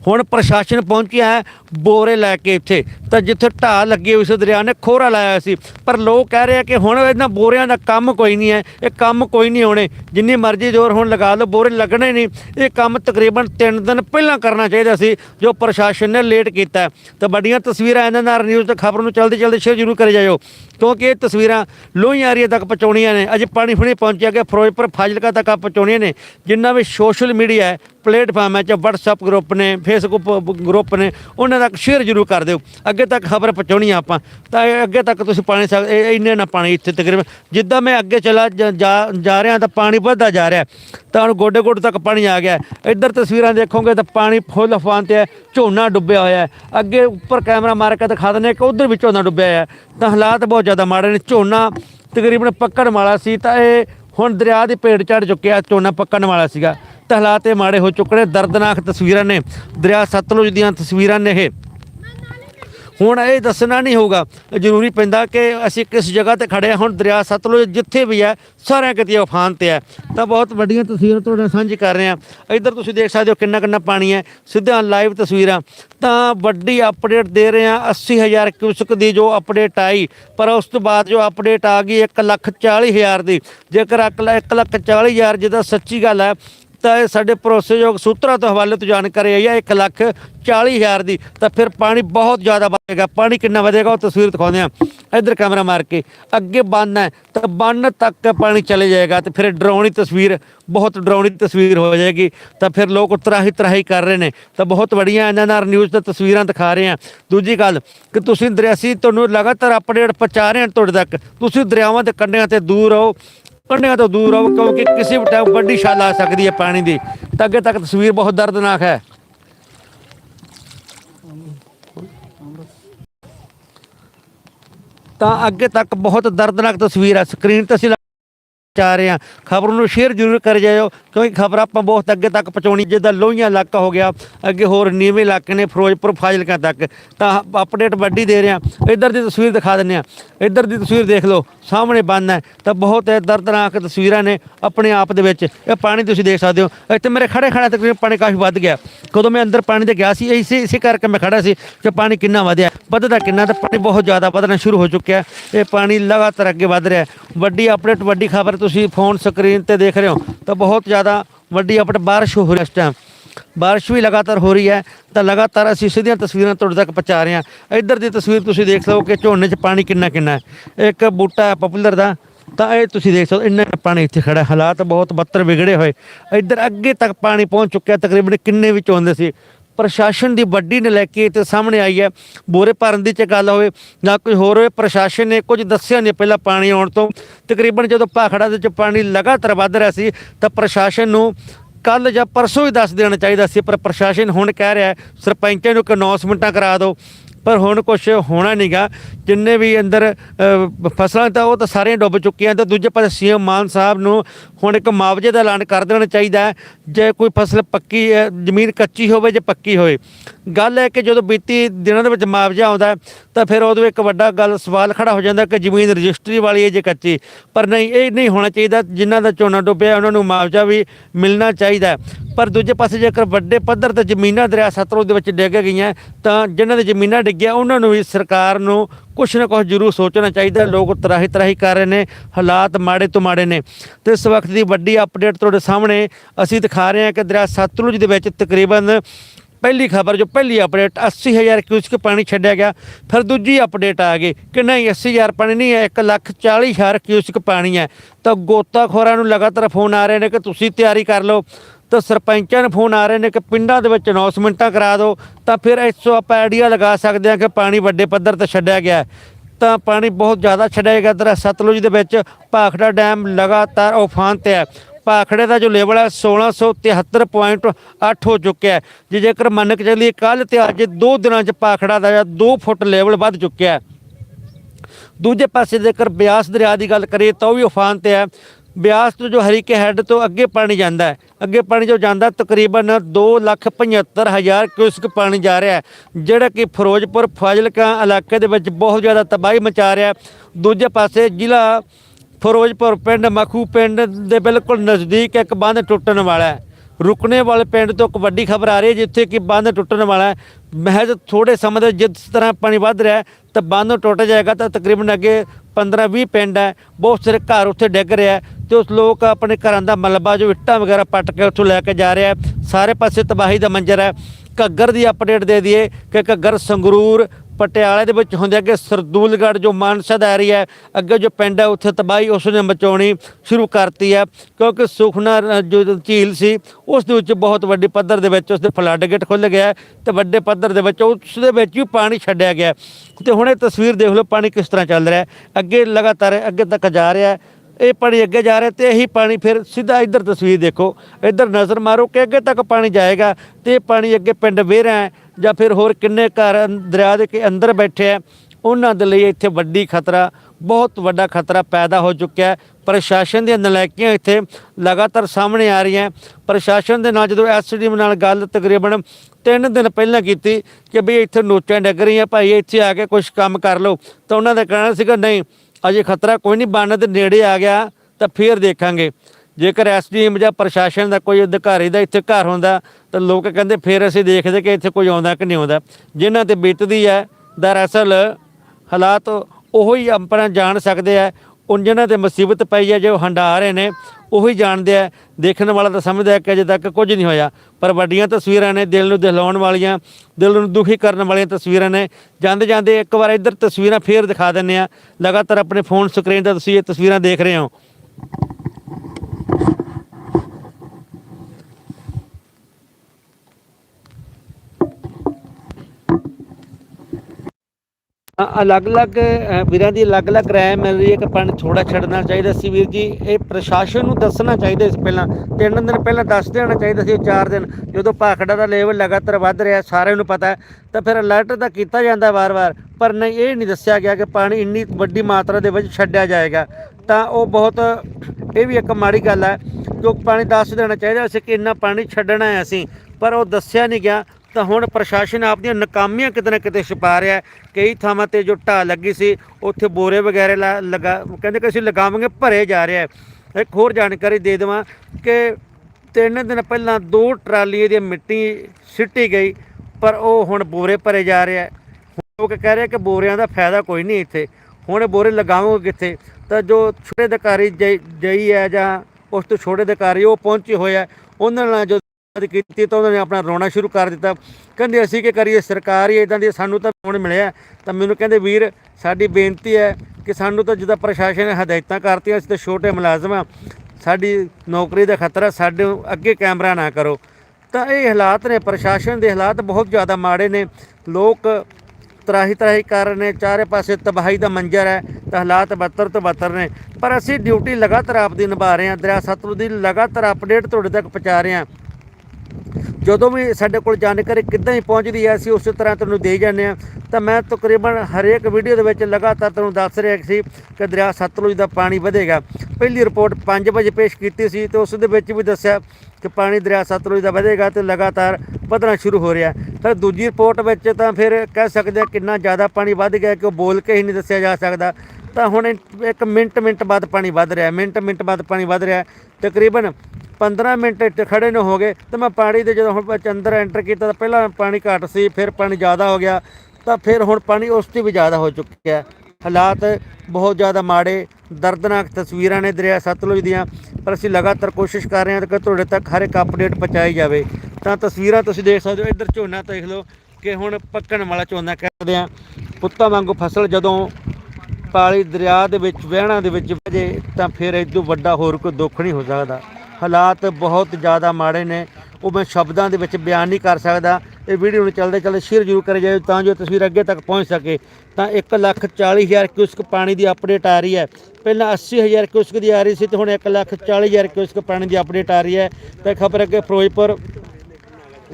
ਹੁਣ ਪ੍ਰਸ਼ਾਸਨ ਪਹੁੰਚਿਆ ਹੈ ਬੋਰੇ ਲੈ ਕੇ ਇੱਥੇ। ਤਾਂ ਜਿੱਥੇ ਢਾਹ ਲੱਗੀ ਹੋਈ ਸੀ ਦਰਿਆ ਨੇ ਖੋਰਾ ਲਾਇਆ ਸੀ। ਪਰ ਲੋਕ ਕਹਿ ਰਹੇ ਆ ਕਿ ਹੁਣ ਇਹਨਾਂ ਬੋਰਿਆਂ ਦਾ ਕੰਮ ਕੋਈ ਨਹੀਂ ਹੈ। ਇਹ ਕੰਮ ਕੋਈ ਨਹੀਂ ਹੋਣੇ। ਜਿੰਨੀ ਮਰਜ਼ੀ ਜ਼ੋਰ ਹੁਣ ਲਗਾ ਲਓ, ਬੋਰੇ ਲੱਗਣੇ ਨਹੀਂ। ਇਹ ਕੰਮ ਤਕਰੀਬਨ 3 ਦਿਨ ਪਹਿਲਾਂ ਕਰਨਾ ਚਾਹੀਦਾ ਸੀ, ਜੋ ਪ੍ਰਸ਼ਾਸਨ ਨੇ ਲੇਟ ਕੀਤਾ ਤਾਂ ਵੱਡੀਆਂ ਤਸਵੀਰਾਂ ਇਹਨਾਂ ਨਾਲ ਨਿਊਜ਼ ਤੇ ਖਬਰ ਨੂੰ ਜਲਦੀ ਜਲਦੀ ਸ਼ੇਅਰ ਜ਼ਰੂਰ ਕਰੇ ਜਾਇਓ। ਕਿਉਂਕਿ ਇਹ ਤਸਵੀਰਾਂ ਲੋਹੀਆਂ ਏਰੀਆ ਤੱਕ ਪਹੁੰਚਾਉਣੀਆਂ ਨੇ। ਅਜੇ ਪਾਣੀ ਫੁਣੀ ਪਹੁੰਚਿਆ ਕਿ ਫਿਰੋਜ਼ਪੁਰ, ਫਾਜ਼ਿਲਕਾ ਤੱਕ ਆ ਪਹੁੰਚਾਉਣੀਆਂ ਨੇ। ਜਿੰਨਾ ਵੀ ਸੋਸ਼ਲ ਮੀਡੀਆ ਹੈ ਪਲੇਟਫਾਰਮ ਹੈ 'ਚ WhatsApp ਗਰੁੱਪ ਨੇ ਫੇਸਬੁੱਕ ਗਰੁੱਪ ਨੇ, ਉਹਨਾਂ ਦਾ ਤੱਕ ਸ਼ੇਅਰ ਜ਼ਰੂਰ ਕਰ ਦਿਓ। ਅੱਗੇ ਤੱਕ ਖਬਰ ਪਹੁੰਚਾਉਣੀ ਆ ਆਪਾਂ। ਤਾਂ ਇਹ ਅੱਗੇ ਤੱਕ ਤੁਸੀਂ ਪਾਣੀ ਸਕਦੇ ਇਹ- ਇੰਨੇ ਨਾ ਪਾਣੀ ਇੱਥੇ ਤਕਰੀਬਨ। ਜਿੱਦਾਂ ਮੈਂ ਅੱਗੇ ਚਲਾ ਜਾ ਜਾ ਰਿਹਾ ਤਾਂ ਪਾਣੀ ਵੱਧਦਾ ਜਾ ਰਿਹਾ। ਤਾਂ ਹੁਣ ਗੋਡੇ ਗੋਡੇ ਤੱਕ ਪਾਣੀ ਆ ਗਿਆ। ਇੱਧਰ ਤਸਵੀਰਾਂ ਦੇਖੋਗੇ ਤਾਂ ਪਾਣੀ ਫੁੱਲ ਅਫਾਨ ਤੇ ਹੈ। ਝੋਨਾ ਡੁੱਬਿਆ ਹੋਇਆ ਹੈ। ਅੱਗੇ ਉੱਪਰ ਕੈਮਰਾ ਮਾਰ ਕੇ ਦਿਖਾ ਦਿੰਦੇ ਹਾਂ ਕਿ ਉਧਰ ਵੀ ਝੋਨਾ ਡੁੱਬਿਆ ਹੋਇਆ ਹੈ। ਤਾਂ ਹਾਲਾਤ ਬਹੁਤ ਜ਼ਿਆਦਾ ਮਾੜੇ ਨੇ। ਝੋਨਾ ਤਕਰੀਬਨ ਪੱਕਣ ਵਾਲਾ ਸੀ। ਤਾਂ ਇਹ ਹੁਣ ਦਰਿਆ ਦੀ ਭੇਡ ਚੜ ਚੁੱਕਿਆ, ਝੋਨਾ ਪੱਕਣ ਵਾਲਾ ਸੀਗਾ। ਤਾਂ ਇਹ ਮਾੜੇ ਹੋ ਚੁੱਕੇ ਦਰਦਨਾਕ ਤਸਵੀਰਾਂ ਨੇ ਦਰਿਆ ਸਤਲੁਜ ਦੀਆਂ ਤਸਵੀਰਾਂ ਨੇ ਇਹ। ਹੁਣ ਇਹ ਦੱਸਣਾ ਨਹੀਂ ਹੋਊਗਾ। ਜ਼ਰੂਰੀ ਪੈਂਦਾ ਕਿ ਅਸੀਂ ਕਿਸ ਜਗ੍ਹਾ ਤੇ ਖੜੇ ਹਾਂ। ਹੁਣ ਦਰਿਆ ਸਤਲੁਜ ਜਿੱਥੇ ਵੀ ਹੈ, ਸਾਰਿਆਂ ਕਿਤੇ ਉਫਾਨ ਤੇ ਹੈ। ਤਾਂ ਬਹੁਤ ਵੱਡੀਆਂ ਤਸਵੀਰਾਂ ਤੁਹਾਡੇ ਨਾਲ ਸਾਂਝੀ ਕਰ ਰਹੇ ਹਾਂ। ਇੱਧਰ ਤੁਸੀਂ ਦੇਖ ਸਕਦੇ ਹੋ ਕਿੰਨਾ ਕਿੰਨਾ ਪਾਣੀ ਹੈ। ਸਿੱਧਾ ਲਾਈਵ ਤਸਵੀਰਾਂ। ਤਾਂ ਵੱਡੀ ਅਪਡੇਟ ਦੇ ਰਹੇ ਹਾਂ 80000 ਕਿਊਸਕ ਦੀ ਜੋ ਅਪਡੇਟ ਆਈ। ਪਰ ਉਸ ਤੋਂ ਬਾਅਦ ਜੋ ਅਪਡੇਟ ਆ ਗਈ 1 ਲੱਖ 40 ਹਜ਼ਾਰ ਦੀ। ਜੇਕਰ 1 ਲੱਖ 40 ਹਜ਼ਾਰ ਜਿਹਦਾ ਸੱਚੀ ਗੱਲ ਹੈ ਤਾਂ ਇਹ ਸਾਡੇ ਭਰੋਸੇਯੋਗ ਸੂਤਰਾਂ ਤੋਂ ਹਵਾਲੇ ਤੋਂ ਜਾਣਕਾਰੀ ਆਈ ਹੈ 1 ਲੱਖ 40 ਹਜ਼ਾਰ ਦੀ। ਤਾਂ ਫਿਰ ਪਾਣੀ ਬਹੁਤ ਜ਼ਿਆਦਾ ਵਧੇਗਾ। ਪਾਣੀ ਕਿੰਨਾ ਵਧੇਗਾ ਉਹ ਤਸਵੀਰ ਦਿਖਾਉਂਦੇ ਆ ਇੱਧਰ ਕੈਮਰਾ ਮਾਰ ਕੇ। ਅੱਗੇ ਬੰਨ ਹੈ, ਤਾਂ ਬੰਨ ਤੱਕ ਪਾਣੀ ਚਲੇ ਜਾਏਗਾ ਤੇ ਫਿਰ ਡਰਾਉਣੀ ਤਸਵੀਰ, ਬਹੁਤ ਡਰਾਉਣੀ ਤਸਵੀਰ ਹੋ ਜਾਏਗੀ। ਤਾਂ ਫਿਰ ਲੋਕ ਤਰਾਹੀ ਤਰਾਹੀ ਕਰ ਰਹੇ ਨੇ। ਤਾਂ ਬਹੁਤ ਬੜੀਆਂ ਇਹਨਾਂ ਨਾਲ ਨਿਊਜ਼ ਤੇ ਤਸਵੀਰਾਂ ਦਿਖਾ ਰਹੇ ਆ ਦੂਜੀ ਗੱਲ, ਕਿ ਤੁਸੀਂ ਦਰਿਆਸੀ ਤੁਹਾਨੂੰ ਲਗਾਤਾਰ ਅਪਡੇਟ ਪਹੁੰਚਾ ਰਹੇ ਹਾਂ ਤੁਹਾਡੇ ਤੱਕ। ਤੁਸੀਂ ਦਰਿਆਵਾਂ ਦੇ ਕੰਢਿਆਂ ਤੇ ਦੂਰ ਰਹੋ। ਕੰਢਿਆਂ ਤੋਂ ਦੂਰ ਰਹੋ ਕਿਉਂਕਿ ਕਿਸੇ ਵੀ ਟਾਈਮ ਵੱਡੀ ਛਾਲ ਆ ਸਕਦੀ ਹੈ ਪਾਣੀ ਦੀ। ਤਾਂ ਅੱਗੇ ਤੱਕ ਤਸਵੀਰ ਬਹੁਤ ਦਰਦਨਾਕ ਹੈ। ਤਾਂ ਅੱਗੇ ਤੱਕ ਬਹੁਤ ਦਰਦਨਾਕ ਤਸਵੀਰ ਹੈ। ਸਕਰੀਨ ਤੇ ਅਸੀਂ ਚਾਹ ਰਹੇ ਹਾਂ। ਖਬਰ ਨੂੰ ਸ਼ੇਅਰ ਜ਼ਰੂਰ ਕਰ ਜਾਇਓ, ਕਿਉਂਕਿ ਖਬਰ ਆਪਾਂ ਬਹੁਤ ਅੱਗੇ ਤੱਕ ਪਹੁੰਚਾਉਣੀ ਜਿੱਦਾਂ ਲੋਹੀਆਂ ਇਲਾਕਾ ਹੋ ਗਿਆ, ਅੱਗੇ ਹੋਰ ਨੀਵੇਂ ਇਲਾਕੇ ਨੇ ਫਿਰੋਜ਼ਪੁਰ, ਫਾਜ਼ਿਲਕਾ ਤੱਕ। ਤਾਂ ਅਪਡੇਟ ਵੱਡੀ ਦੇ ਰਹੇ ਹਾਂ। ਇੱਧਰ ਦੀ ਤਸਵੀਰ ਦਿਖਾ ਦਿੰਦੇ ਹਾਂ। ਇੱਧਰ ਦੀ ਤਸਵੀਰ ਦੇਖ ਲਓ, ਸਾਹਮਣੇ ਬੰਨ ਹੈ। ਤਾਂ ਬਹੁਤ ਦਰਦਨਾਕ ਤਸਵੀਰਾਂ ਨੇ ਆਪਣੇ ਆਪ ਦੇ ਵਿੱਚ। ਇਹ ਪਾਣੀ ਤੁਸੀਂ ਦੇਖ ਸਕਦੇ ਹੋ। ਇੱਥੇ ਮੇਰੇ ਖੜੇ ਖੜਾ ਤਕਰੀਬਨ ਪਾਣੀ ਕਾਫੀ ਵੱਧ ਗਿਆ। ਕਦੋਂ ਮੈਂ ਅੰਦਰ ਪਾਣੀ ਦੇ ਗਿਆ ਸੀ ਇਸੇ ਇਸੇ ਕਰਕੇ ਮੈਂ ਖੜਾ ਸੀ ਕਿ ਪਾਣੀ ਕਿੰਨਾ ਵਧਿਆ। ਵੱਧਦਾ ਕਿੰਨਾ ਤਾਂ ਪਾਣੀ ਬਹੁਤ ਜ਼ਿਆਦਾ ਵਧਣਾ ਸ਼ੁਰੂ ਹੋ ਚੁੱਕਿਆ। ਇਹ ਪਾਣੀ ਲਗਾਤਾਰ ਅੱਗੇ ਵਧ ਰਿਹਾ। ਵੱਡੀ ਅਪਡੇਟ ਵੱਡੀ ਖਬਰ ਤੁਸੀਂ ਫੋਨ ਸਕਰੀਨ ਤੇ ਦੇਖ ਰਹੇ ਹੋ, ਤਾਂ ਬਹੁਤ ਜ਼ਿਆਦਾ ਵੱਡੀ ਅਪਡੇਟ ਬਾਰਿਸ਼ ਹੋ ਰਹੀ ਹੈ ਇਸ ਟਾਈਮ ਬਾਰਿਸ਼ ਵੀ ਲਗਾਤਾਰ ਹੋ ਰਹੀ ਹੈ, ਤਾਂ ਲਗਾਤਾਰ ਅਸੀਂ ਸਿੱਧੀਆਂ ਤਸਵੀਰਾਂ ਤੁਹਾਡੇ ਤੱਕ ਪਹੁੰਚਾ ਰਹੇ ਹਾਂ। ਇੱਧਰ ਦੀ ਤਸਵੀਰ ਤੁਸੀਂ ਦੇਖ ਲਓ ਕਿ ਝੋਨੇ 'ਚ ਪਾਣੀ ਕਿੰਨਾ ਕਿੰਨਾ ਹੈ। ਇੱਕ ਬੂਟਾ ਹੈ ਪਪੂਲਰ ਦਾ, ਤਾਂ ਇਹ ਤੁਸੀਂ ਦੇਖ ਸਕਦੇ ਇੰਨਾ ਪਾਣੀ ਇੱਥੇ ਖੜਾ ਹਾਲਾਤ ਬਹੁਤ ਬੱਤਰ ਵਿਗੜੇ ਹੋਏ। ਇੱਧਰ ਅੱਗੇ ਤੱਕ ਪਾਣੀ ਪਹੁੰਚ ਚੁੱਕਿਆ, ਤਕਰੀਬਨ ਕਿੰਨੇ ਵਿੱਚ ਆਉਂਦੇ ਸੀ ਪ੍ਰਸ਼ਾਸਨ ਦੀ ਵੱਡੀ ਨਲੈਕੀ ਤੇ ਸਾਹਮਣੇ ਆਈ ਹੈ। ਬੋਰੇ ਭਰਨ ਦੀ ਚ ਗੱਲ ਹੋਵੇ ਜਾਂ ਕੋਈ ਹੋਰ ਹੋਵੇ, ਪ੍ਰਸ਼ਾਸਨ ਨੇ ਕੁਝ ਦੱਸਿਆ ਨਹੀਂ। ਪਹਿਲਾਂ ਪਾਣੀ ਆਉਣ ਤੋਂ ਤਕਰੀਬਨ ਜਦੋਂ ਭਾਖੜਾ ਦੇ ਵਿੱਚ ਪਾਣੀ ਲਗਾਤਾਰ ਵੱਧ ਰਿਹਾ ਸੀ, ਤਾਂ ਪ੍ਰਸ਼ਾਸਨ ਨੂੰ ਕੱਲ ਜਾਂ ਪਰਸੋਂ ਹੀ ਦੱਸ ਦੇਣਾ ਚਾਹੀਦਾ ਸੀ। ਪਰ ਪ੍ਰਸ਼ਾਸਨ ਹੁਣ ਕਹਿ ਰਿਹਾ ਸਰਪੰਚਾਂ ਨੂੰ ਕਿ ਅਨਾਉਂਸਮੈਂਟਾਂ ਕਰਾ ਦਿਓ। ਪਰ ਹੁਣ ਕੁਝ ਹੋਣਾ ਨਹੀਂਗਾ ਜਿੰਨੇ ਵੀ ਅੰਦਰ ਫਸਲਾਂ ਤਾਂ ਉਹ ਤਾਂ ਸਾਰੀਆਂ ਡੁੱਬ ਚੁੱਕੀਆਂ ਤੇ ਦੂਜੇ ਪਾਸੇ ਸੀਐਮ ਮਾਨ ਸਾਹਿਬ ਨੂੰ ਹੁਣ ਇੱਕ ਮੁਆਵਜ਼ੇ ਦਾ ਐਲਾਨ ਕਰ ਦੇਣਾ ਚਾਹੀਦਾ ਹੈ। ਜੇ ਕੋਈ ਫਸਲ ਪੱਕੀ ਹੈ ਜ਼ਮੀਨ ਕੱਚੀ ਹੋਵੇ ਜੇ ਪੱਕੀ ਹੋਵੇ। ਗੱਲ ਹੈ ਕਿ ਜਦੋਂ ਬੀਤੀ ਦਿਨਾਂ ਦੇ ਵਿੱਚ ਮੁਆਵਜ਼ਾ ਆਉਂਦਾ ਤਾਂ ਫਿਰ ਉਦੋਂ ਇੱਕ ਵੱਡਾ ਗੱਲ, ਸਵਾਲ ਖੜਾ ਹੋ ਜਾਂਦਾ ਕਿ ਜ਼ਮੀਨ ਰਜਿਸਟਰੀ ਵਾਲੀ ਹੈ ਜੇ ਕੱਚੀ। ਪਰ ਨਹੀਂ, ਇਹ ਨਹੀਂ ਹੋਣਾ ਚਾਹੀਦਾ। ਜਿਨ੍ਹਾਂ ਦਾ ਝੋਨਾ ਡੁੱਬਿਆ, ਉਹਨਾਂ ਨੂੰ ਮੁਆਵਜ਼ਾ ਵੀ ਮਿਲਣਾ ਚਾਹੀਦਾ ਪਰ ਦੂਜੇ ਪਾਸੇ ਜੇਕਰ ਵੱਡੇ ਪੱਧਰ ਤੇ ਜ਼ਮੀਨਾਂ ਦਰਿਆ ਸਤਲੁਜ ਦੇ ਵਿੱਚ ਡਿੱਗ ਗਈਆਂ, ਤਾਂ ਜਿਨ੍ਹਾਂ ਦੀ ਜ਼ਮੀਨਾਂ ਡਿੱਗੀਆਂ, ਉਹਨਾਂ ਨੂੰ ਵੀ ਸਰਕਾਰ ਨੂੰ ਕੁਛ ਨਾ ਕੁਛ ਜ਼ਰੂਰ ਸੋਚਣਾ ਚਾਹੀਦਾ। ਲੋਕ ਤਰਾਹੀ ਤਰਾਹੀ ਕਰ ਰਹੇ ਨੇ, ਹਾਲਾਤ ਮਾੜੇ ਤੋਂ ਮਾੜੇ ਨੇ। ਤੇ ਇਸ ਵਕਤ ਦੀ ਵੱਡੀ ਅਪਡੇਟ ਤੁਹਾਡੇ ਸਾਹਮਣੇ ਅਸੀਂ ਦਿਖਾ ਰਹੇ ਹਾਂ ਕਿ ਦਰਿਆ ਸਤਲੁਜ ਦੇ ਵਿੱਚ ਤਕਰੀਬਨ ਪਹਿਲੀ ਖਬਰ, ਜੋ ਪਹਿਲੀ ਅਪਡੇਟ 80000 ਕਿਊਸਕ ਪਾਣੀ ਛੱਡਿਆ ਗਿਆ। ਫਿਰ ਦੂਜੀ ਅਪਡੇਟ ਆ ਗਈ ਕਿ ਨਹੀਂ 80000 ਪਾਣੀ ਨਹੀਂ ਹੈ 1 ਲੱਖ 40 ਹਜ਼ਾਰ ਕਿਊਸਕ ਪਾਣੀ ਹੈ। ਤਾਂ ਗੋਤਾਖੋਰਾਂ ਨੂੰ ਲਗਾਤਾਰ ਫੋਨ ਆ ਰਹੇ ਨੇ ਕਿ ਤੁਸੀਂ ਤਿਆਰੀ ਕਰ ਲਓ। ਤਾਂ ਸਰਪੰਚਾਂ ਨੂੰ ਫੋਨ ਆ ਰਹੇ ਨੇ ਕਿ ਪਿੰਡਾਂ ਦੇ ਵਿੱਚ ਅਨਾਉਂਸਮੈਂਟਾਂ ਕਰਾ ਦਿਓ, ਤਾਂ ਫਿਰ ਇੱਥੋਂ ਆਪਾਂ ਆਈਡੀਆ ਲਗਾ ਸਕਦੇ ਹਾਂ ਕਿ ਪਾਣੀ ਵੱਡੇ ਪੱਧਰ ਤੇ ਛੱਡਿਆ ਗਿਆ ਤਾਂ ਪਾਣੀ ਬਹੁਤ ਜ਼ਿਆਦਾ ਛੱਡਿਆ ਗਿਆ ਦਰ ਸਤਲੁਜ ਦੇ ਵਿੱਚ ਭਾਖੜਾ ਡੈਮ ਲਗਾਤਾਰ ਉਫਾਨ ਤੇ ਹੈ। ਭਾਖੜੇ ਦਾ ਜੋ ਲੈਵਲ ਹੈ 1673.8 ਹੋ ਚੁੱਕਿਆ ਹੈ। ਜੇ ਜੇਕਰ ਮੰਨ ਕੇ ਚੱਲੀਏ ਕੱਲ ਤੇ ਅੱਜ ਦੋ ਦਿਨਾਂ 'ਚ ਭਾਖੜਾ ਦਾ 2 ਫੁੱਟ ਲੈਵਲ ਵੱਧ ਚੁੱਕਿਆ ਹੈ। ਦੂਜੇ ਪਾਸੇ ਜੇਕਰ ਬਿਆਸ ਦਰਿਆ ਦੀ ਗੱਲ ਕਰੀਏ, ਤਾਂ ਉਹ ਵੀ ਉਫਾਨ ਤੇ ਹੈ। ਬਿਆਸ ਤੋਂ ਜੋ ਹਰੀਕੇ ਹੈੱਡ ਤੋਂ ਅੱਗੇ ਪਾਣੀ ਜਾਂਦਾ ਹੈ, ਅੱਗੇ ਪਾਣੀ ਜੋ ਜਾਂਦਾ ਤਕਰੀਬਨ 275000 ਕਿਊਸਕ ਪਾਣੀ ਜਾ ਰਿਹਾ ਜਿਹੜਾ ਕਿ ਫਿਰੋਜ਼ਪੁਰ ਫਾਜ਼ਿਲਕਾ ਇਲਾਕੇ ਦੇ ਵਿੱਚ ਬਹੁਤ ਜ਼ਿਆਦਾ ਤਬਾਹੀ ਮਚਾ ਰਿਹਾ ਦੂਜੇ ਪਾਸੇ ਜ਼ਿਲ੍ਹਾ ਫਿਰੋਜ਼ਪੁਰ ਪਿੰਡ ਮਖੂ ਪਿੰਡ ਦੇ ਬਿਲਕੁਲ ਨਜ਼ਦੀਕ ਇੱਕ ਬੰਦ ਟੁੱਟਣ ਵਾਲਾ ਹੈ। ਰੁਕਣੇ ਵਾਲੇ ਪਿੰਡ ਤੋਂ ਇੱਕ ਵੱਡੀ ਖਬਰ ਆ ਰਹੀ ਹੈ, ਜਿੱਥੇ ਕਿ ਬੰਦ ਟੁੱਟਣ ਵਾਲਾ ਹੈ। ਮਹਿਜ਼ ਥੋੜੇ ਸਮੇਂ ਦੇ ਜਿਸ ਤਰ੍ਹਾਂ ਪਾਣੀ ਵੱਧ ਰਿਹਾ ਤਾਂ ਬੰਦ ਟੁੱਟ ਜਾਏਗਾ ਤਾਂ ਤਕਰੀਬਨ ਅੱਗੇ 15-20 ਪਿੰਡ ਹੈ। ਬਹੁਤ ਸਾਰੇ ਘਰ ਉੱਥੇ ਡਿੱਗ ਰਿਹਾ ਤੇ ਉਸ ਲੋਕ ਆਪਣੇ ਘਰਾਂ ਦਾ ਮਲਬਾ ਜੋ ਇੱਟਾਂ ਵਗੈਰਾ ਪੱਟ ਕੇ ਉੱਥੋਂ ਲੈ ਕੇ ਜਾ ਰਿਹਾ ਸਾਰੇ ਪਾਸੇ ਤਬਾਹੀ ਦਾ ਮੰਜ਼ਰ ਹੈ। ਘੱਗਰ ਦੀ ਅਪਡੇਟ ਦੇ ਦਈਏ ਕਿ ਘੱਗਰ ਸੰਗਰੂਰ ਪਟਿਆਲੇ ਦੇ ਵਿੱਚ ਹੁੰਦੇ ਅੱਗੇ ਸਰਦੂਲਗੜ੍ਹ ਜੋ ਮਾਨਸਾ ਦਾ ਏਰੀਆ ਅੱਗੇ ਜੋ ਪਿੰਡ ਹੈ ਉੱਥੇ ਤਬਾਹੀ ਉਸ ਨੇ ਮਚਾਉਣੀ ਸ਼ੁਰੂ ਕਰਤੀ ਹੈ ਕਿਉਂਕਿ ਸੁਖਨਾ ਜੋ ਝੀਲ ਸੀ, ਉਸ ਦੇ ਵਿੱਚ ਬਹੁਤ ਵੱਡੀ ਪੱਧਰ ਦੇ ਵਿੱਚ ਉਸ ਦੇ ਫਲੱਡ ਗੇਟ ਖੁੱਲ੍ਹ ਗਿਆ ਹੈ ਤੇ ਵੱਡੇ ਪੱਧਰ ਦੇ ਵਿੱਚ ਉਸ ਦੇ ਵਿੱਚ ਵੀ ਪਾਣੀ ਛੱਡਿਆ ਗਿਆ ਹੈ। ਤੇ ਹੁਣ ਇਹ ਤਸਵੀਰ ਦੇਖ ਲਓ ਪਾਣੀ ਕਿਸ ਤਰ੍ਹਾਂ ਚੱਲ ਰਿਹਾ ਅੱਗੇ ਲਗਾਤਾਰ ਅੱਗੇ ਤੱਕ ਜਾ ਰਿਹਾ ਹੈ। ਇਹ ਪਾਣੀ ਅੱਗੇ ਜਾ ਰਿਹਾ ਤੇ ਇਹੀ ਪਾਣੀ ਫਿਰ ਸਿੱਧਾ ਇੱਧਰ ਤਸਵੀਰ ਦੇਖੋ। ਇੱਧਰ ਨਜ਼ਰ ਮਾਰੋ ਕਿ ਅੱਗੇ ਤੱਕ ਪਾਣੀ ਜਾਏਗਾ ਤੇ ਇਹ ਪਾਣੀ ਅੱਗੇ ਪਿੰਡ ਵੇਰਾਂ ਹੈ ਜਾਂ ਫਿਰ ਹੋਰ ਕਿੰਨੇ ਘਰ ਦਰਿਆ ਦੇ ਕੇ ਅੰਦਰ ਬੈਠੇ ਆ ਉਹਨਾਂ ਦੇ ਲਈ ਇੱਥੇ ਵੱਡੀ ਖਤਰਾ, ਬਹੁਤ ਵੱਡਾ ਖਤਰਾ ਪੈਦਾ ਹੋ ਚੁੱਕਿਆ ਹੈ। ਪ੍ਰਸ਼ਾਸਨ ਦੀਆਂ ਨਲਾਇਕੀਆਂ ਇੱਥੇ ਲਗਾਤਾਰ ਸਾਹਮਣੇ ਆ ਰਹੀਆਂ ਪ੍ਰਸ਼ਾਸਨ ਦੇ ਨਾਲ ਜਦੋਂ ਐਸਡੀਐਮ ਨਾਲ ਗੱਲ ਤਕਰੀਬਨ ਤਿੰਨ ਦਿਨ ਪਹਿਲਾਂ ਕੀਤੀ ਕਿ ਵੀ ਇੱਥੇ ਨੋਚਾਂ ਡੱਗ ਰਹੀਆਂ, ਭਾਈ ਇੱਥੇ ਆ ਕੇ ਕੁਝ ਕੰਮ ਕਰ ਲਓ। ਤਾਂ ਉਹਨਾਂ ਦਾ ਕਹਿਣਾ ਸੀਗਾ, ਨਹੀਂ ਅਜੇ ਖਤਰਾ ਕੋਈ ਨਹੀਂ ਬੰਨ ਦੇ ਨੇੜੇ ਆ ਗਿਆ, ਤਾਂ ਫਿਰ ਦੇਖਾਂਗੇ। ਜੇਕਰ ਐਸਡੀਐਮ ਜਾਂ ਪ੍ਰਸ਼ਾਸਨ ਦਾ ਕੋਈ ਅਧਿਕਾਰੀ ਦਾ ਇੱਥੇ ਘਰ ਹੁੰਦਾ, ਤਾਂ ਲੋਕ ਕਹਿੰਦੇ ਫਿਰ ਅਸੀਂ ਦੇਖਦੇ ਕਿ ਇੱਥੇ ਕੋਈ ਆਉਂਦਾ ਕਿ ਨਹੀਂ ਆਉਂਦਾ। ਜਿਨ੍ਹਾਂ ਤੇ ਬੀਤਦੀ ਹੈ, ਦਰਅਸਲ ਹਾਲਾਤ ਉਹੀ ਆਪਣਾ ਜਾਣ ਸਕਦੇ ਆ। ਉਨ ਜਿਹਨਾਂ ਤੇ ਮੁਸੀਬਤ ਪਈ ਹੈ ਜੋ ਹੰਡਾ ਰਹੇ ਨੇ, ਉਹੀ ਜਾਣਦੇ ਆ। ਦੇਖਣ ਵਾਲਾ ਤਾਂ ਸਮਝਦਾ ਹੈ ਕਿ ਅਜੇ ਤੱਕ ਕੁਝ ਨਹੀਂ ਹੋਇਆ। ਪਰ ਵੱਡੀਆਂ ਤਸਵੀਰਾਂ ਨੇ, ਦਿਲ ਨੂੰ ਦਹਿਲਾਉਣ ਵਾਲੀਆਂ, ਦਿਲ ਨੂੰ ਦੁਖੀ ਕਰਨ ਵਾਲੀਆਂ ਤਸਵੀਰਾਂ ਨੇ। ਜਾਂਦੇ ਜਾਂਦੇ ਇੱਕ ਵਾਰ ਇੱਧਰ ਤਸਵੀਰਾਂ ਫੇਰ ਦਿਖਾ ਦਿੰਨੇ ਆ। ਲਗਾਤਾਰ ਆਪਣੇ ਫੋਨ ਸਕਰੀਨ ਤੇ ਤੁਸੀਂ ਇਹ ਤਸਵੀਰਾਂ ਦੇਖ ਰਹੇ ਹੋ। ਅਲੱਗ-ਅਲੱਗ ਵੀਰਾਂ ਦੀ ਅਲੱਗ-ਅਲੱਗ ਰਾਏ ਮਿਲ ਰਹੀ ਹੈ ਕਿ ਪਾਣੀ ਥੋੜਾ ਛੱਡਣਾ ਚਾਹੀਦਾ ਸੀ ਵੀਰ ਜੀ। ਇਹ ਪ੍ਰਸ਼ਾਸਨ ਨੂੰ ਦੱਸਣਾ ਚਾਹੀਦਾ ਸੀ ਪਹਿਲਾਂ। ਤਿੰਨ ਦਿਨ ਪਹਿਲਾਂ ਦੱਸ ਦੇਣਾ ਚਾਹੀਦਾ ਸੀ ਚਾਰ ਦਿਨ। ਜਦੋਂ ਭਾਖੜਾ ਦਾ ਲੈਵਲ ਲਗਾਤਾਰ ਵੱਧ ਰਿਹਾ, ਸਾਰਿਆਂ ਨੂੰ ਪਤਾ ਹੈ, ਤਾਂ ਫਿਰ ਅਲਰਟ ਤਾਂ ਕੀਤਾ ਜਾਂਦਾ ਵਾਰ-ਵਾਰ। ਪਰ ਨਹੀਂ, ਇਹ ਨਹੀਂ ਦੱਸਿਆ ਗਿਆ ਕਿ ਪਾਣੀ ਇੰਨੀ ਵੱਡੀ ਮਾਤਰਾ ਦੇ ਵਿੱਚ ਛੱਡਿਆ ਜਾਏਗਾ। ਤਾਂ ਉਹ ਬਹੁਤ, ਇਹ ਵੀ ਇੱਕ ਮਾੜੀ ਗੱਲ ਹੈ ਜੋ ਪਾਣੀ ਦੱਸ ਦੇਣਾ ਚਾਹੀਦਾ ਸੀ ਕਿ ਇੰਨਾ ਪਾਣੀ ਛੱਡਣਾ ਹੈ ਅਸੀਂ। ਪਰ ਉਹ ਦੱਸਿਆ ਨਹੀਂ ਗਿਆ। ਤਾਂ ਹੁਣ ਪ੍ਰਸ਼ਾਸਨ ਆਪਦੀਆਂ ਨਾਕਾਮੀਆਂ ਕਿਤੇ ਨਾ ਕਿਤੇ ਛੁਪਾ ਰਿਹਾ ਕਈ ਥਾਵਾਂ ਤੇ ਜੋ ਢਾਹ ਲੱਗੀ ਸੀ, ਉੱਥੇ ਬੋਰੇ ਵਗੈਰਾ ਲਾ- ਲਗਾ, ਕਹਿੰਦੇ ਕਿ ਅਸੀਂ ਲਗਾਵਾਂਗੇ, ਭਰੇ ਜਾ ਰਿਹਾ ਇੱਕ ਹੋਰ ਜਾਣਕਾਰੀ ਦੇ ਦੇਵਾਂ ਕਿ ਤਿੰਨ ਦਿਨ ਪਹਿਲਾਂ ਦੋ ਟਰਾਲੀਆਂ ਦੀ ਮਿੱਟੀ ਸਿੱਟੀ ਗਈ, ਪਰ ਉਹ ਹੁਣ ਬੋਰੇ ਭਰੇ ਜਾ ਰਿਹਾ ਲੋਕ ਕਹਿ ਰਹੇ ਕਿ ਬੋਰਿਆਂ ਦਾ ਫਾਇਦਾ ਕੋਈ ਨਹੀਂ ਇੱਥੇ। ਹੁਣ ਬੋਰੇ ਲਗਾਵੋਗੇ ਕਿੱਥੇ? ਤਾਂ ਜੋ ਛੋਟੇ ਅਧਿਕਾਰੀ ਜਈ ਜਈ ਹੈ ਜਾਂ ਉਸ ਤੋਂ ਛੋਟੇ ਅਧਿਕਾਰੀ ਉਹ ਪਹੁੰਚੇ ਹੋਏ ਆ ਉਹਨਾਂ ਨਾਲ ਜੋ ਕੀਤੀ ਤਾਂ ਉਹਨਾਂ ਨੇ ਆਪਣਾ ਰੋਣਾ ਸ਼ੁਰੂ ਕਰ ਦਿੱਤਾ। ਕਹਿੰਦੇ ਅਸੀਂ ਕੀ ਕਰੀਏ? ਸਰਕਾਰ ਹੀ ਇਦਾਂ ਦੀ ਸਾਨੂੰ ਤਾਂ ਹੁਣ ਮਿਲਿਆ ਤਾਂ ਮੈਨੂੰ ਕਹਿੰਦੇ, ਵੀਰ, ਸਾਡੀ ਬੇਨਤੀ ਹੈ ਕਿ ਸਾਨੂੰ ਤਾਂ ਜਿੱਦਾਂ ਪ੍ਰਸ਼ਾਸਨ ਨੇ ਹਦਾਇਤਾਂ ਕਰਤੀਆਂ, ਅਸੀਂ ਤਾਂ ਛੋਟੇ ਮੁਲਾਜ਼ਮ ਆ ਸਾਡੀ ਨੌਕਰੀ ਦਾ ਖਤਰਾ ਸਾਡੇ ਅੱਗੇ ਕੈਮਰਾ ਨਾ ਕਰੋ। ਤਾਂ ਇਹ ਹਾਲਾਤ ਨੇ, ਪ੍ਰਸ਼ਾਸਨ ਦੇ ਹਾਲਾਤ ਬਹੁਤ ਜ਼ਿਆਦਾ ਮਾੜੇ ਨੇ। ਲੋਕ ਤਰਾਹੀ ਤਰਾਹੀ ਕਰ ਰਹੇ ਨੇ, ਚਾਰੇ ਪਾਸੇ ਤਬਾਹੀ ਦਾ ਮੰਜ਼ਰ ਹੈ, ਤਾਂ ਹਾਲਾਤ ਬੱਤਰ ਤੋਂ ਬੱਤਰ ਨੇ। ਪਰ ਅਸੀਂ ਡਿਊਟੀ ਲਗਾਤਾਰ ਆਪਦੀ ਨਿਭਾ ਰਹੇ ਹਾਂ, ਦਰਿਆ ਸਤਲੁਜ ਦੀ ਲਗਾਤਾਰ ਅਪਡੇਟ ਤੁਹਾਡੇ ਤੱਕ ਪਹੁੰਚਾ ਰਹੇ ਹਾਂ। ਜਦੋਂ ਵੀ ਸਾਡੇ ਕੋਲ ਜਾਣਕਾਰੀ ਕਿੱਦਾਂ ਹੀ ਪਹੁੰਚਦੀ ਹੈ, ਅਸੀਂ ਉਸੇ ਤਰ੍ਹਾਂ ਤੁਹਾਨੂੰ ਦੇ ਜਾਂਦੇ ਹਾਂ। ਤਾਂ ਮੈਂ ਤਕਰੀਬਨ ਹਰੇਕ ਵੀਡੀਓ ਦੇ ਵਿੱਚ ਲਗਾਤਾਰ ਤੁਹਾਨੂੰ ਦੱਸ ਰਿਹਾ ਸੀ ਕਿ ਦਰਿਆ ਸਤਲੁਜ ਦਾ ਪਾਣੀ ਵਧੇਗਾ। ਪਹਿਲੀ ਰਿਪੋਰਟ 5 ਵਜੇ ਪੇਸ਼ ਕੀਤੀ ਸੀ ਤੇ ਉਸ ਦੇ ਵਿੱਚ ਵੀ ਦੱਸਿਆ ਕਿ ਪਾਣੀ ਦਰਿਆ ਸਤਲੁਜ ਦਾ ਵਧੇਗਾ ਤੇ ਲਗਾਤਾਰ ਵਧਣਾ ਸ਼ੁਰੂ ਹੋ ਰਿਹਾ ਫਿਰ ਦੂਜੀ ਰਿਪੋਰਟ ਵਿੱਚ ਤਾਂ ਫਿਰ ਕਹਿ ਸਕਦੇ ਹਾਂ ਕਿੰਨਾ ਜ਼ਿਆਦਾ ਪਾਣੀ ਵੱਧ ਗਿਆ ਕਿ ਉਹ ਬੋਲ ਕੇ ਹੀ ਨਹੀਂ ਦੱਸਿਆ ਜਾ ਸਕਦਾ। ਤਾਂ ਹੁਣ ਇੱਕ ਮਿੰਟ ਮਿੰਟ ਬਾਅਦ ਪਾਣੀ ਵੱਧ ਰਿਹਾ ਮਿੰਟ ਮਿੰਟ ਬਾਅਦ ਪਾਣੀ ਵੱਧ ਰਿਹਾ ਤਕਰੀਬਨ 15 ਮਿੰਟ ਇੱਥੇ ਖੜੇ ਨੂੰ ਹੋ ਗਏ ਤੇ ਮੈਂ ਪਾਣੀ ਦੇ ਜਦੋਂ ਹੁਣ ਵਿੱਚ ਅੰਦਰ ਐਂਟਰ ਕੀਤਾ ਤਾਂ ਪਹਿਲਾਂ ਪਾਣੀ ਘੱਟ ਸੀ, ਫਿਰ ਪਾਣੀ ਜ਼ਿਆਦਾ ਹੋ ਗਿਆ, ਤਾਂ ਫਿਰ ਹੁਣ ਪਾਣੀ ਉਸ ਤੋਂ ਵੀ ਜ਼ਿਆਦਾ ਹੋ ਚੁੱਕਿਆ ਹੈ। ਹਾਲਾਤ ਬਹੁਤ ਜ਼ਿਆਦਾ ਮਾੜੇ, ਦਰਦਨਾਕ ਤਸਵੀਰਾਂ ਨੇ ਦਰਿਆ ਸਤਲੁਜ ਦੀਆਂ, ਪਰ ਅਸੀਂ ਲਗਾਤਾਰ ਕੋਸ਼ਿਸ਼ ਕਰ ਰਹੇ ਹਾਂ ਕਿ ਤੁਹਾਡੇ ਤੱਕ ਹਰ ਇੱਕ ਅਪਡੇਟ ਪਹੁੰਚਾਈ ਜਾਵੇ। ਤਾਂ ਤਸਵੀਰਾਂ ਤੁਸੀਂ ਦੇਖ ਸਕਦੇ ਹੋ, ਇੱਧਰ ਝੋਨਾ ਦੇਖ ਲਓ ਕਿ ਹੁਣ ਪੱਕਣ ਵਾਲਾ ਝੋਨਾ ਕਹਿੰਦੇ ਆ। ਪੁੱਤਾਂ ਵਾਂਗੂ ਫਸਲ ਜਦੋਂ ਪਾਲੀ ਦਰਿਆ ਦੇ ਵਿੱਚ, ਵਹਿਣਾ ਦੇ ਵਿੱਚ ਵਜੇ ਤਾਂ ਫਿਰ ਇਦੋਂ ਵੱਡਾ ਹੋਰ ਕੋਈ ਦੁੱਖ ਨਹੀਂ ਹੋ ਸਕਦਾ। ਹਾਲਾਤ ਬਹੁਤ ਜ਼ਿਆਦਾ ਮਾੜੇ ਨੇ। ਉਹ ਮੈਂ ਸ਼ਬਦਾਂ ਦੇ ਵਿੱਚ ਬਿਆਨ ਨਹੀਂ ਕਰ ਸਕਦਾ। ਇਹ ਵੀਡੀਓ ਨੂੰ ਚੱਲਦੇ ਚੱਲਦੇ ਸ਼ੇਅਰ ਜ਼ਰੂਰ ਕਰੇ ਜਾਏ ਤਾਂ ਜੋ ਤਸਵੀਰ ਅੱਗੇ ਤੱਕ ਪਹੁੰਚ ਸਕੇ। ਤਾਂ 1 ਲੱਖ 40 ਹਜ਼ਾਰ ਕਿਊਸਕ ਪਾਣੀ ਦੀ ਅਪਡੇਟ ਆ ਰਹੀ ਹੈ। ਪਹਿਲਾਂ 80 ਹਜ਼ਾਰ ਕਿਊਸਕ ਦੀ ਆ ਰਹੀ ਸੀ ਤੇ ਹੁਣ 1 ਲੱਖ 40 ਹਜ਼ਾਰ ਕਿਊਸਕ ਪਾਣੀ ਦੀ ਅਪਡੇਟ ਆ ਰਹੀ ਹੈ। ਤਾਂ ਖਬਰ ਅੱਗੇ ਫਿਰੋਜ਼ਪੁਰ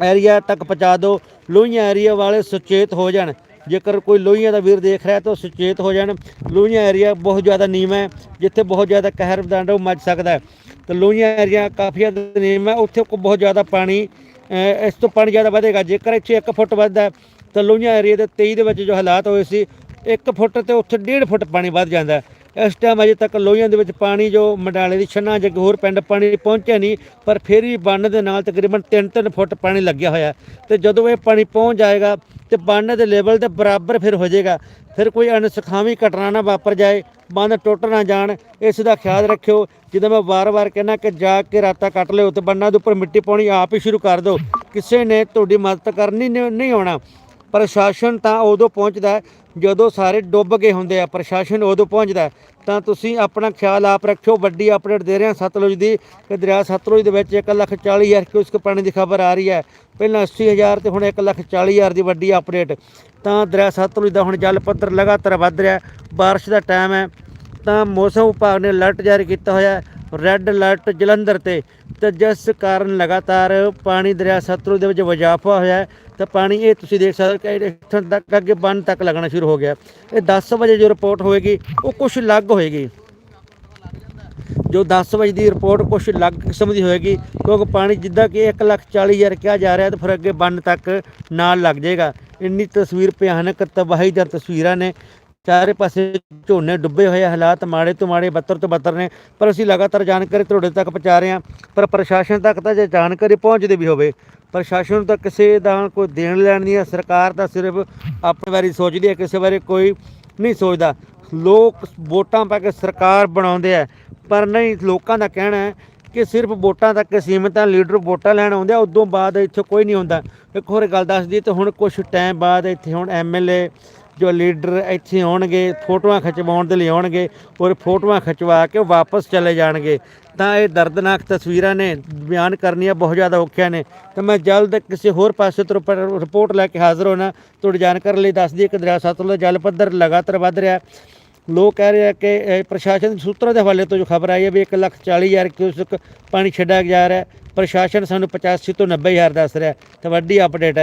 ਏਰੀਆ ਤੱਕ ਪਹੁੰਚਾ ਦਿਓ। ਲੋਹੀਆਂ ਏਰੀਆ ਵਾਲੇ ਸੁਚੇਤ ਹੋ ਜਾਣ। ਜੇਕਰ ਕੋਈ ਲੋਹੀਆਂ ਦਾ ਵੀਰ ਦੇਖ ਰਿਹਾ ਤਾਂ ਉਹ ਸੁਚੇਤ ਹੋ ਜਾਣ। ਲੋਹੀਆਂ ਏਰੀਆ ਬਹੁਤ ਜ਼ਿਆਦਾ ਨੀਮ ਹੈ, ਜਿੱਥੇ ਬਹੁਤ ਜ਼ਿਆਦਾ ਕਹਿਰ ਬਦਾਂਡਾ ਉਹ ਮੱਚ ਸਕਦਾ ਹੈ। ਤੇ ਲੋਹੀਆਂ ਏਰੀਆ ਕਾਫੀ ਜ਼ਿਆਦਾ ਨੀਮ ਹੈ, ਉੱਥੇ ਕੋ ਬਹੁਤ ਜ਼ਿਆਦਾ ਪਾਣੀ ਇਸ ਤੋਂ ਪਾਣੀ ਜ਼ਿਆਦਾ ਵਧੇਗਾ। ਜੇਕਰ ਇੱਥੇ 1 ਫੁੱਟ ਵੱਧਦਾ ਤਾਂ ਲੋਹੀਆਂ ਏਰੀਆ ਦੇ 23 ਦੇ ਵਿੱਚ ਜੋ ਹਾਲਾਤ ਹੋਏ ਸੀ 1 ਫੁੱਟ ਤੇ ਉੱਥੇ 1.5 ਫੁੱਟ ਪਾਣੀ ਵੱਧ ਜਾਂਦਾ ਇਸ ਟਾਈਮ ਅਜੇ ਤੱਕ ਲੋਹੀਆਂ ਦੇ ਵਿੱਚ ਪਾਣੀ ਜੋ ਮੰਡਾਲੇ ਦੀ ਛੰਨਾ ਜਾਂ ਹੋਰ ਪਿੰਡ ਪਾਣੀ ਪਹੁੰਚਿਆ ਨਹੀਂ, ਪਰ ਫਿਰ ਵੀ ਬੰਨ ਦੇ ਨਾਲ ਤਕਰੀਬਨ 3-3 ਫੁੱਟ ਪਾਣੀ ਲੱਗਿਆ ਹੋਇਆ ਹੈ। ਤੇ ਜਦੋਂ ਇਹ ਪਾਣੀ ਪਹੁੰਚ ਜਾਏਗਾ ਤੇ ਬੰਨ ਦੇ ਲੈਵਲ ਦੇ ਬਰਾਬਰ ਫਿਰ ਹੋ ਜਾਏਗਾ। ਫਿਰ ਕੋਈ ਅਣਸਖਾਵੀ ਘਟਨਾ ਨਾ ਵਾਪਰ ਜਾਏ, ਬੰਨ ਟੁੱਟ ਨਾ ਜਾਣ, ਇਸ ਦਾ ਖਿਆਲ ਰੱਖਿਓ। ਜਿੱਦਾਂ ਮੈਂ ਵਾਰ-ਵਾਰ ਕਹਿੰਦਾ ਕਿ ਜਾ ਕੇ ਰਾਤਾਂ ਕੱਟ ਲਿਓ ਤੇ ਬੰਨਾਂ ਦੇ ਉੱਪਰ ਮਿੱਟੀ ਪਾਉਣੀ ਆਪ ਹੀ ਸ਼ੁਰੂ ਕਰ ਦਿਓ। ਕਿਸੇ ਨੇ ਤੁਹਾਡੀ ਮਦਦ ਕਰਨੀ ਨਹੀਂ ਨਹੀਂ ਆਉਣਾ। ਪ੍ਰਸ਼ਾਸਨ ਤਾਂ ਉਦੋਂ ਪਹੁੰਚਦਾ ਜਦੋਂ ਸਾਰੇ ਡੁੱਬ ਗਏ ਹੁੰਦੇ ਆ ਪ੍ਰਸ਼ਾਸਨ ਉਦੋਂ ਪਹੁੰਚਦਾ ਤਾਂ ਤੁਸੀਂ ਆਪਣਾ ਖਿਆਲ ਆਪ ਰੱਖਿਓ ਵੱਡੀ ਅਪਡੇਟ ਦੇ ਰਹੇ ਹਾਂ ਸਤਲੁਜ ਦੀ ਕਿ ਦਰਿਆ ਸਤਲੁਜ ਦੇ ਵਿੱਚ 1,40,000 ਕਿਊਸਕ ਪਾਣੀ ਦੀ ਖਬਰ ਆ ਰਹੀ ਹੈ। ਪਹਿਲਾਂ 80000 ਤੇ ਹੁਣ 1,40,000 ਦੀ ਵੱਡੀ ਅਪਡੇਟ। ਤਾਂ ਦਰਿਆ ਸਤਲੁਜ ਦਾ ਹੁਣ ਜਲ ਪੱਧਰ ਲਗਾਤਾਰ ਵੱਧ ਰਿਹਾ ਹੈ ਬਾਰਿਸ਼ ਦਾ ਟਾਈਮ ਹੈ। ਤਾਂ ਮੌਸਮ ਵਿਭਾਗ ਨੇ ਅਲਰਟ ਜਾਰੀ ਕੀਤਾ ਹੋਇਆ ਰੈੱਡ ਅਲਰਟ ਜਲੰਧਰ ਤੇ ਤੇ ਜਿਸ ਕਾਰਨ ਲਗਾਤਾਰ ਪਾਣੀ ਦਰਿਆ ਸਤਲੁਜ ਦੇ ਵਿੱਚ ਵਜਾਫਾ ਹੋਇਆ ਹੈ ਤਾਂ ਪਾਣੀ ਇਹ ਤੁਸੀਂ ਦੇਖ ਸਕਦੇ ਕਿ ਇੱਥੋਂ ਤੱਕ ਅੱਗੇ ਬੰਨ ਤੱਕ ਲੱਗਣਾ ਸ਼ੁਰੂ ਹੋ ਗਿਆ। ਇਹ 10 ਵਜੇ ਜੋ ਰਿਪੋਰਟ ਹੋਏਗੀ ਉਹ ਕੁਝ ਅਲੱਗ ਹੋਏਗੀ। ਜੋ 10 ਵਜੇ ਦੀ ਰਿਪੋਰਟ ਕੁਝ ਅਲੱਗ ਕਿਸਮ ਦੀ ਹੋਏਗੀ ਕਿਉਂਕਿ ਪਾਣੀ ਜਿੱਦਾਂ ਕਿ 1,40,000 ਕਿਹਾ ਜਾ ਰਿਹਾ ਤਾਂ ਫਿਰ ਅੱਗੇ ਬੰਨ ਤੱਕ ਨਾਲ ਲੱਗ ਜਾਏਗਾ। ਇੰਨੀ ਤਸਵੀਰ ਭਿਆਨਕ ਤਬਾਹੀ ਦੀਆਂ ਤਸਵੀਰਾਂ ਨੇ ਚਾਰੇ ਪਾਸੇ ਝੋਨੇ ਡੁੱਬੇ ਹੋਏ ਹਾਲਾਤ ਮਾੜੇ ਤੋਂ ਮਾੜੇ, ਬੱਤਰ ਤੋਂ ਬੱਤਰ ਨੇ, ਪਰ ਅਸੀਂ ਲਗਾਤਾਰ ਜਾਣਕਾਰੀ ਤੁਹਾਡੇ ਤੱਕ ਪਹੁੰਚਾ ਰਹੇ ਹਾਂ। ਪਰ ਪ੍ਰਸ਼ਾਸਨ ਤੱਕ ਤਾਂ ਜੇ ਜਾਣਕਾਰੀ ਪਹੁੰਚਦੀ ਵੀ ਹੋਵੇ, ਪ੍ਰਸ਼ਾਸਨ ਨੂੰ ਤਾਂ ਕਿਸੇ ਦਾ ਕੋਈ ਦੇਣ ਲੈਣ ਨਹੀਂ ਹੈ, ਸਰਕਾਰ ਤਾਂ ਸਿਰਫ ਆਪਣੇ ਬਾਰੇ ਸੋਚਦੀ ਹੈ, ਕਿਸੇ ਬਾਰੇ ਕੋਈ ਨਹੀਂ ਸੋਚਦਾ। ਲੋਕ ਵੋਟਾਂ ਪਾ ਕੇ ਸਰਕਾਰ ਬਣਾਉਂਦੇ ਆ, ਪਰ ਨਹੀਂ, ਲੋਕਾਂ ਦਾ ਕਹਿਣਾ ਹੈ ਕਿ ਸਿਰਫ ਵੋਟਾਂ ਤੱਕ ਸੀਮਿਤ ਆ, ਲੀਡਰ ਵੋਟਾਂ ਲੈਣ ਆਉਂਦੇ ਆ, ਉਦੋਂ ਬਾਅਦ ਇੱਥੇ ਕੋਈ ਨਹੀਂ ਹੁੰਦਾ। ਇੱਕ ਹੋਰ ਗੱਲ ਦੱਸਦੀ ਦਈਏ, ਤੇ ਹੁਣ ਕੁਝ ਟਾਈਮ ਬਾਅਦ ਇੱਥੇ ਹੁਣ ਐਮਐਲਏ ਜੋ ਲੀਡਰ ਇੱਥੇ ਆਉਣਗੇ, ਫੋਟੋਆਂ ਖਿਚਵਾਉਣ ਦੇ ਲਈ ਆਉਣਗੇ ਔਰ ਫੋਟੋਆਂ ਖਿਚਵਾ ਕੇ ਵਾਪਸ ਚਲੇ ਜਾਣਗੇ। ਤਾਂ ਇਹ ਦਰਦਨਾਕ ਤਸਵੀਰਾਂ ਨੇ, ਬਿਆਨ ਕਰਨੀਆਂ ਬਹੁਤ ਜ਼ਿਆਦਾ ਔਖੀਆਂ ਨੇ। ਤਾਂ ਮੈਂ ਜਲਦ ਕਿਸੇ ਹੋਰ ਪਾਸੇ ਤੋਂ ਰਿਪੋ- ਰਿਪੋਰਟ ਲੈ ਕੇ ਹਾਜ਼ਰ ਹੋਣਾ। ਤੁਹਾਡੀ ਜਾਣਕਾਰੀ ਲਈ ਦੱਸ ਦਈਏ ਕਿ ਦਰਿਆ ਸਤਲੁਜ ਦਾ ਜਲ ਪੱਧਰ ਲਗਾਤਾਰ ਵੱਧ ਰਿਹਾ ਲੋਕ ਕਹਿ ਰਹੇ ਆ ਕਿ ਪ੍ਰਸ਼ਾਸਨ ਸੂਤਰਾਂ ਦੇ ਹਵਾਲੇ ਤੋਂ ਜੋ ਖਬਰ ਆਈ ਹੈ ਵੀ 1 ਲੱਖ 40 ਹਜ਼ਾਰ ਕਿਊਸਕ ਪਾਣੀ ਛੱਡਿਆ ਜਾ ਰਿਹਾ ਪ੍ਰਸ਼ਾਸਨ ਸਾਨੂੰ 85 ਤੋਂ 90 ਹਜ਼ਾਰ ਦੱਸ ਰਿਹਾ ਤਾਂ ਵੱਡੀ ਅਪਡੇਟ ਹੈ।